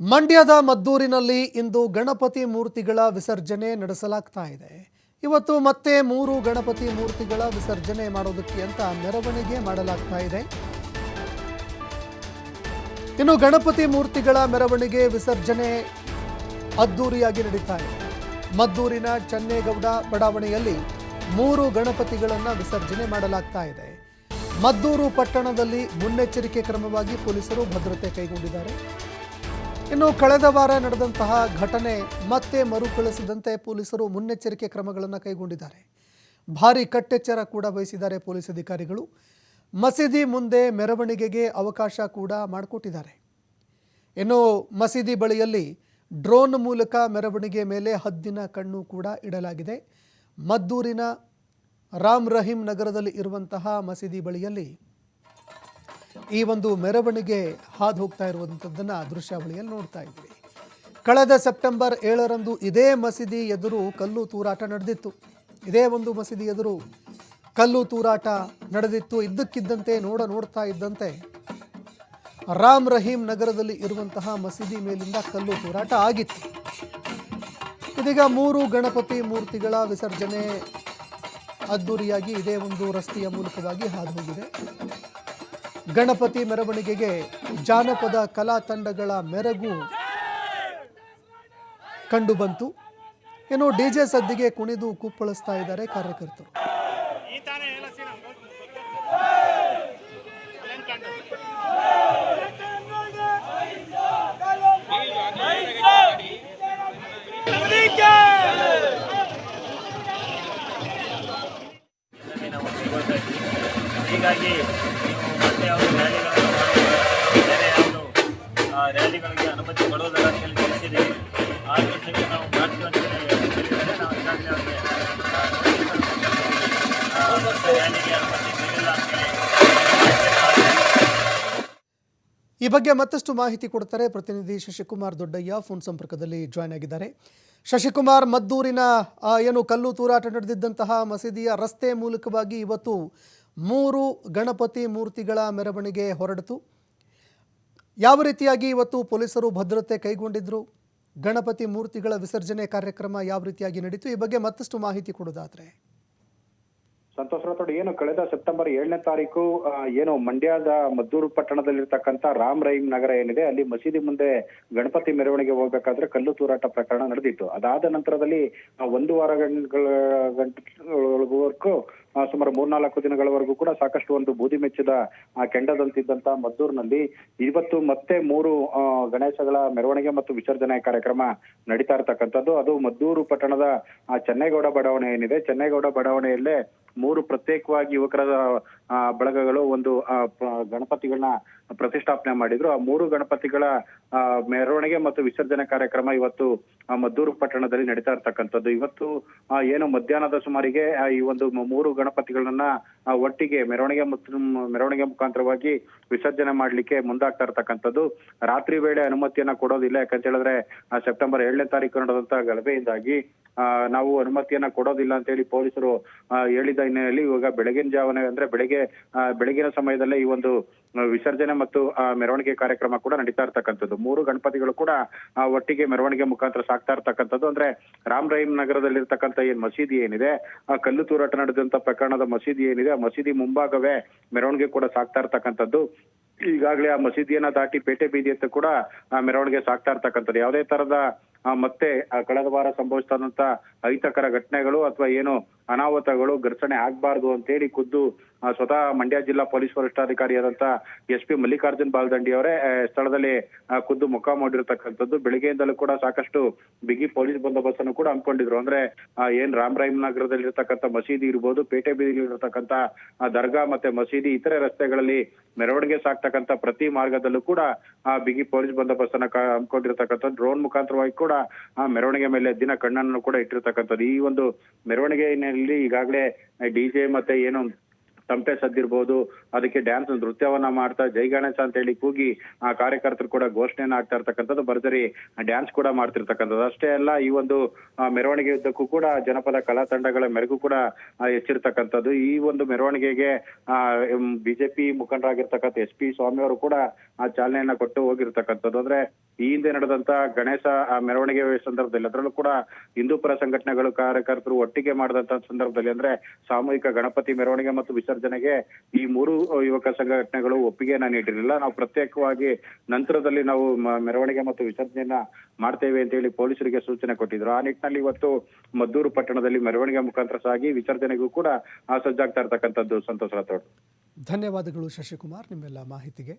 ಮಂಡ್ಯದ ಮದ್ದೂರಿನಲ್ಲಿ ಇಂದು ಗಣಪತಿ ಮೂರ್ತಿಗಳ ವಿಸರ್ಜನೆ ನಡೆಸಲಾಗ್ತಾ ಇದೆ. ಇವತ್ತು ಮತ್ತೆ ಮೂರು ಗಣಪತಿ ಮೂರ್ತಿಗಳ ವಿಸರ್ಜನೆ ಮಾಡೋದಕ್ಕೆ ಅಂತ ಮೆರವಣಿಗೆ ಮಾಡಲಾಗ್ತಾ ಇದೆ. ಇನ್ನು ಗಣಪತಿ ಮೂರ್ತಿಗಳ ಮೆರವಣಿಗೆ ವಿಸರ್ಜನೆ ಅದ್ದೂರಿಯಾಗಿ ನಡೀತಾ ಇದೆ. ಮದ್ದೂರಿನ ಚನ್ನೇಗೌಡ ಬಡಾವಣೆಯಲ್ಲಿ ಮೂರು ಗಣಪತಿಗಳನ್ನು ವಿಸರ್ಜನೆ ಮಾಡಲಾಗ್ತಾ ಇದೆ. ಮದ್ದೂರು ಪಟ್ಟಣದಲ್ಲಿ ಮುನ್ನೆಚ್ಚರಿಕೆ ಕ್ರಮವಾಗಿ ಪೊಲೀಸರು ಭದ್ರತೆ ಕೈಗೊಂಡಿದ್ದಾರೆ. ಇನ್ನು ಕಳೆದ ವಾರ ನಡೆದಂತಹ ಘಟನೆ ಮತ್ತೆ ಮರುಕಳಿಸದಂತೆ ಪೊಲೀಸರು ಮುನ್ನೆಚ್ಚರಿಕೆ ಕ್ರಮಗಳನ್ನು ಕೈಗೊಂಡಿದ್ದಾರೆ. ಭಾರಿ ಕಟ್ಟೆಚ್ಚರ ಕೂಡ ವಹಿಸಿದ್ದಾರೆ ಪೊಲೀಸ್ ಅಧಿಕಾರಿಗಳು. ಮಸೀದಿ ಮುಂದೆ ಮೆರವಣಿಗೆಗೆ ಅವಕಾಶ ಕೂಡ ಮಾಡಿಕೊಟ್ಟಿದ್ದಾರೆ. ಇನ್ನು ಮಸೀದಿ ಬಳಿಯಲ್ಲಿ ಡ್ರೋನ್ ಮೂಲಕ ಮೆರವಣಿಗೆ ಮೇಲೆ ಹದ್ದಿನ ಕಣ್ಣು ಕೂಡ ಇಡಲಾಗಿದೆ. ಮದ್ದೂರಿನ ರಾಮ್ ರಹೀಂ ನಗರದಲ್ಲಿ ಇರುವಂತಹ ಮಸೀದಿ ಬಳಿಯಲ್ಲಿ ಈ ಒಂದು ಮೆರವಣಿಗೆ ಹಾದು ಹೋಗ್ತಾ ಇರುವಂಥದ್ದನ್ನು ದೃಶ್ಯಾವಳಿಯಲ್ಲಿ ನೋಡ್ತಾ ಇದ್ವಿ. ಕಳೆದ ಸೆಪ್ಟೆಂಬರ್ ಏಳರಂದು ಇದೇ ಮಸೀದಿ ಎದುರು ಕಲ್ಲು ತೂರಾಟ ನಡೆದಿತ್ತು. ಇದೇ ಒಂದು ಮಸೀದಿ ಎದುರು ಕಲ್ಲು ತೂರಾಟ ನಡೆದಿತ್ತು. ಇದ್ದಕ್ಕಿದ್ದಂತೆ ನೋಡ ನೋಡ್ತಾ ಇದ್ದಂತೆ ರಾಮ್ ರಹೀಂ ನಗರದಲ್ಲಿ ಇರುವಂತಹ ಮಸೀದಿ ಮೇಲಿಂದ ಕಲ್ಲು ತೂರಾಟ ಆಗಿತ್ತು. ಇದೀಗ ಮೂರು ಗಣಪತಿ ಮೂರ್ತಿಗಳ ವಿಸರ್ಜನೆ ಅದ್ದೂರಿಯಾಗಿ ಇದೇ ಒಂದು ರಸ್ತೆಯ ಮೂಲಕವಾಗಿ ಹಾದು ಹೋಗಿದೆ. ಗಣಪತಿ ಮೆರವಣಿಗೆಗೆ ಜಾನಪದ ಕಲಾ ತಂಡಗಳ ಮೆರಗು ಕಂಡುಬಂತು ಡಿ ಡಿಜೆ ಸದ್ದಿಗೆ ಕುಣಿದು ಕುಪ್ಪಳಿಸ್ತಾ ಇದ್ದಾರೆ ಕಾರ್ಯಕರ್ತರು. ಹೀಗಾಗಿ ಅವರು ರ್ಯಾಲಿಗಳನ್ನು ಯಾವುದು ರ್ಯಾಲಿಗಳಿಗೆ ಅನುಮತಿ ಕೊಡುವುದರ ಅಂತ ತಿಳಿಸಿದೆ ಆ ಆದರೂ ನಾವು ಮಾಡ್ತೀವಿ ನಾವು ಈಗಾಗಲೇ ಅವರಿಗೆ ಅಂತೇಳಿ ಈ ಬಗ್ಗೆ ಮತ್ತಷ್ಟು ಮಾಹಿತಿ ಕೊಡ್ತಾರೆ ಪ್ರತಿನಿಧಿ ಶಶಿಕುಮಾರ್ ದೊಡ್ಡಯ್ಯ. ಫೋನ್ ಸಂಪರ್ಕದಲ್ಲಿ ಜಾಯ್ನ್ ಆಗಿದ್ದಾರೆ. ಶಶಿಕುಮಾರ್, ಮದ್ದೂರಿನ ಏನು ಕಲ್ಲು ತೂರಾಟ ನಡೆದಿದ್ದಂತಹ ಮಸೀದಿಯ ರಸ್ತೆ ಮೂಲಕವಾಗಿ ಇವತ್ತು ಮೂರು ಗಣಪತಿ ಮೂರ್ತಿಗಳ ಮೆರವಣಿಗೆ ಹೊರಡಿತು. ಯಾವ ರೀತಿಯಾಗಿ ಇವತ್ತು ಪೊಲೀಸರು ಭದ್ರತೆ ಕೈಗೊಂಡಿದ್ರು? ಗಣಪತಿ ಮೂರ್ತಿಗಳ ವಿಸರ್ಜನೆ ಕಾರ್ಯಕ್ರಮ ಯಾವ ರೀತಿಯಾಗಿ ನಡೀತು? ಈ ಬಗ್ಗೆ ಮತ್ತಷ್ಟು ಮಾಹಿತಿ ಕೊಡೋದಾದ್ರೆ ಸಂತೋಷ್ ರಾಥೋಡ್, ಏನು ಕಳೆದ ಸೆಪ್ಟೆಂಬರ್ ಏಳನೇ ತಾರೀಕು ಏನು ಮಂಡ್ಯದ ಮದ್ದೂರು ಪಟ್ಟಣದಲ್ಲಿರ್ತಕ್ಕಂಥ ರಾಮ್ ರಹೀಂ ನಗರ ಏನಿದೆ, ಅಲ್ಲಿ ಮಸೀದಿ ಮುಂದೆ ಗಣಪತಿ ಮೆರವಣಿಗೆ ಹೋಗ್ಬೇಕಾದ್ರೆ ಕಲ್ಲು ತೂರಾಟ ಪ್ರಕರಣ ನಡೆದಿತ್ತು. ಅದಾದ ನಂತರದಲ್ಲಿ ಒಂದು ವಾರ ಗಂಟೆಗಳ ಗಂಟೆವರೆಗೂ ಸುಮಾರು ಮೂರ್ನಾಲ್ಕು ದಿನಗಳವರೆಗೂ ಕೂಡ ಸಾಕಷ್ಟು ಒಂದು ಬೂದಿ ಮೆಚ್ಚಿದ ಕೆಂಡದಂತಿದ್ದಂತ ಮದ್ದೂರಿನಲ್ಲಿ ಇವತ್ತು ಮತ್ತೆ ಮೂರು ಗಣೇಶಗಳ ಮೆರವಣಿಗೆ ಮತ್ತು ವಿಸರ್ಜನೆ ಕಾರ್ಯಕ್ರಮ ನಡೀತಾ ಇರತಕ್ಕಂಥದ್ದು. ಅದು ಮದ್ದೂರು ಪಟ್ಟಣದ ಚೆನ್ನೇಗೌಡ ಬಡಾವಣೆ ಏನಿದೆ. ಚೆನ್ನೇಗೌಡ ಬಡಾವಣೆಯಲ್ಲೇ ಮೂರು ಪ್ರತ್ಯೇಕವಾಗಿ ಯುವಕರ ಬಳಗಗಳು ಒಂದು ಗಣಪತಿಗಳನ್ನ ಪ್ರತಿಷ್ಠಾಪನೆ ಮಾಡಿದ್ರು. ಆ ಮೂರು ಗಣಪತಿಗಳ ಮೆರವಣಿಗೆ ಮತ್ತು ವಿಸರ್ಜನೆ ಕಾರ್ಯಕ್ರಮ ಇವತ್ತು ಮದ್ದೂರು ಪಟ್ಟಣದಲ್ಲಿ ನಡೀತಾ ಇರ್ತಕ್ಕಂಥದ್ದು. ಇವತ್ತು ಏನು ಮಧ್ಯಾಹ್ನದ ಸುಮಾರಿಗೆ ಈ ಒಂದು ಮೂರು ಗಣಪತಿಗಳನ್ನ ಒಟ್ಟಿಗೆ ಮೆರವಣಿಗೆ ಮೆರವಣಿಗೆ ಮುಖಾಂತರವಾಗಿ ವಿಸರ್ಜನೆ ಮಾಡ್ಲಿಕ್ಕೆ ಮುಂದಾಗ್ತಾ ಇರ್ತಕ್ಕಂಥದ್ದು. ರಾತ್ರಿ ವೇಳೆ ಅನುಮತಿಯನ್ನ ಕೊಡೋದಿಲ್ಲ. ಯಾಕಂತ ಹೇಳಿದ್ರೆ ಸೆಪ್ಟೆಂಬರ್ ಏಳನೇ ತಾರೀಕು ನಡೆದಂತ ಗಲಭೆಯಿಂದಾಗಿ ನಾವು ಅನುಮತಿಯನ್ನ ಕೊಡೋದಿಲ್ಲ ಅಂತ ಹೇಳಿ ಪೊಲೀಸರು ಹೇಳಿದ ಹಿನ್ನೆಲೆಯಲ್ಲಿ ಇವಾಗ ಬೆಳಗಿನ ಜಾವನೆ, ಅಂದ್ರೆ ಬೆಳಗ್ಗೆ ಬೆಳಗಿನ ಸಮಯದಲ್ಲೇ ಈ ಒಂದು ವಿಸರ್ಜನೆ ಮತ್ತು ಮೆರವಣಿಗೆ ಕಾರ್ಯಕ್ರಮ ಕೂಡ ನಡೀತಾ ಇರ್ತಕ್ಕಂಥದ್ದು. ಮೂರು ಗಣಪತಿಗಳು ಕೂಡ ಒಟ್ಟಿಗೆ ಮೆರವಣಿಗೆ ಮುಖಾಂತರ ಸಾಕ್ತಾ ಇರ್ತಕ್ಕಂಥದ್ದು. ಅಂದ್ರೆ ರಾಮ್ ರಹೀಂ ನಗರದಲ್ಲಿರ್ತಕ್ಕಂಥ ಏನ್ ಮಸೀದಿ ಏನಿದೆ, ಆ, ಕಲ್ಲು ತೂರಾಟ ನಡೆದಂತ ಪ್ರಕರಣದ ಮಸೀದಿ ಏನಿದೆ, ಆ ಮಸೀದಿ ಮುಂಭಾಗವೇ ಮೆರವಣಿಗೆ ಕೂಡ ಸಾಕ್ತಾ ಇರ್ತಕ್ಕಂಥದ್ದು. ಈಗಾಗಲೇ ಆ ಮಸೀದಿಯನ್ನ ದಾಟಿ ಪೇಟೆ ಬೀದಿಯತ್ತ ಕೂಡ ಮೆರವಣಿಗೆ ಸಾಕ್ತಾ ಇರ್ತಕ್ಕಂಥದ್ದು. ಯಾವುದೇ ತರದ ಮತ್ತೆ ಕಳೆದ ವಾರ ಸಂಭವಿಸಿದಂತ ಅಹಿತಕರ ಘಟನೆಗಳು ಅಥವಾ ಏನು ಅನಾಹುತಗಳು ಘರ್ಷಣೆ ಆಗ್ಬಾರ್ದು ಅಂತೇಳಿ ಖುದ್ದು ಆ, ಸ್ವತಃ ಮಂಡ್ಯ ಜಿಲ್ಲಾ ಪೊಲೀಸ್ ವರಿಷ್ಠಾಧಿಕಾರಿಯಾದಂತ ಎಸ್ ಪಿ ಮಲ್ಲಿಕಾರ್ಜುನ್ ಬಾಲ್ದಂಡಿ ಅವರೇ ಸ್ಥಳದಲ್ಲಿ ಖುದ್ದು ಮುಖ ಮಾಡಿರ್ತಕ್ಕಂಥದ್ದು. ಬೆಳಗ್ಗೆಯಿಂದಲೂ ಕೂಡ ಸಾಕಷ್ಟು ಬಿಗಿ ಪೊಲೀಸ್ ಬಂದೋಬಸ್ತ್ ಅನ್ನು ಕೂಡ ಹಮ್ಮಿಕೊಂಡಿದ್ರು. ಅಂದ್ರೆ ಏನ್ ರಾಮ್ ರಹೀಂ ನಗರದಲ್ಲಿ ಇರ್ತಕ್ಕಂಥ ಮಸೀದಿ ಇರ್ಬೋದು ಪೇಟೆ ಬೀದಿಯಲ್ಲಿ ಇರತಕ್ಕಂತ ದರ್ಗಾ ಮತ್ತೆ ಮಸೀದಿ ಇತರೆ ರಸ್ತೆಗಳಲ್ಲಿ ಮೆರವಣಿಗೆ ಸಾಕ್ತಕ್ಕಂಥ ಪ್ರತಿ ಮಾರ್ಗದಲ್ಲೂ ಕೂಡ ಆ ಬಿಗಿ ಪೊಲೀಸ್ ಬಂದೋಬಸ್ತ್ ಅನ್ನ ಹಮ್ಮಿಕೊಂಡಿರ್ತಕ್ಕಂಥ ಡ್ರೋನ್ ಮುಖಾಂತರವಾಗಿ ಕೂಡ ಆ ಮೆರವಣಿಗೆ ಮೇಲೆ ದಿನ ಕಣ್ಣನ್ನು ಕೂಡ ಇಟ್ಟಿರ್ತಕ್ಕಂಥದ್ದು. ಈ ಒಂದು ಮೆರವಣಿಗೆಯಲ್ಲಿ ಈಗಾಗಲೇ ಡಿಜೆ ಮತ್ತೆ ಏನು ತಮಟೆ ಸದ್ದಿರ್ಬೋದು, ಅದಕ್ಕೆ ಡ್ಯಾನ್ಸ್ ನೃತ್ಯವನ್ನ ಮಾಡ್ತಾ ಜೈ ಗಣೇಶ ಅಂತ ಹೇಳಿ ಕೂಗಿ ಆ ಕಾರ್ಯಕರ್ತರು ಕೂಡ ಘೋಷಣೆಯನ್ನ ಆಗ್ತಾ ಇರ್ತಕ್ಕಂಥದ್ದು ಭರ್ಜರಿ ಡ್ಯಾನ್ಸ್ ಕೂಡ ಮಾಡ್ತಿರ್ತಕ್ಕಂಥದ್ದು. ಅಷ್ಟೇ ಅಲ್ಲ, ಈ ಒಂದು ಮೆರವಣಿಗೆ ಉದ್ದಕ್ಕೂ ಕೂಡ ಜನಪದ ಕಲಾ ತಂಡಗಳ ಮೆರಗು ಕೂಡ ಹೆಚ್ಚಿರ್ತಕ್ಕಂಥದ್ದು ಈ ಒಂದು ಮೆರವಣಿಗೆಗೆ, ಆ ಬಿಜೆಪಿ ಮುಖಂಡರಾಗಿರ್ತಕ್ಕಂಥ ಎಸ್ ಪಿ ಸ್ವಾಮಿ ಅವರು ಕೂಡ ಆ ಚಾಲನೆಯನ್ನ ಕೊಟ್ಟು ಹೋಗಿರ್ತಕ್ಕಂಥದ್ದು. ಅಂದ್ರೆ, ಈ ಹಿಂದೆ ನಡೆದಂತ ಗಣೇಶ ಮೆರವಣಿಗೆ ಸಂದರ್ಭದಲ್ಲಿ ಅದರಲ್ಲೂ ಕೂಡ ಹಿಂದೂಪರ ಸಂಘಟನೆಗಳು ಕಾರ್ಯಕರ್ತರು ಒಟ್ಟಿಗೆ ಮಾಡಿದಂತ ಸಂದರ್ಭದಲ್ಲಿ ಅಂದ್ರೆ ಸಾಮೂಹಿಕ ಗಣಪತಿ ಮೆರವಣಿಗೆ ಮತ್ತು ವಿಸರ್ಜನೆಗೆ ಈ ಮೂರು ಯುವಕ ಸಂಘಟನೆಗಳು ಒಪ್ಪಿಗೆಯನ್ನ ನೀಡಿರಲಿಲ್ಲ. ನಾವು ಪ್ರತ್ಯೇಕವಾಗಿ ನಂತರದಲ್ಲಿ ನಾವು ಮೆರವಣಿಗೆ ಮತ್ತು ವಿಸರ್ಜನೆಯನ್ನ ಮಾಡ್ತೇವೆ ಅಂತ ಹೇಳಿ ಪೊಲೀಸರಿಗೆ ಸೂಚನೆ ಕೊಟ್ಟಿದ್ರು. ಆ ನಿಟ್ಟಿನಲ್ಲಿ ಇವತ್ತು ಮದ್ದೂರು ಪಟ್ಟಣದಲ್ಲಿ ಮೆರವಣಿಗೆ ಮುಖಾಂತರ ಸಾಗಿ ವಿಸರ್ಜನೆಗೂ ಕೂಡ ಸಜ್ಜಾಗ್ತಾ ಇರ್ತಕ್ಕಂಥದ್ದು ಸಂತೋಷ್ ರಾಥೋಡ್. ಧನ್ಯವಾದಗಳು ಶಶಿಕುಮಾರ್, ನಿಮ್ಮೆಲ್ಲ ಮಾಹಿತಿಗೆ.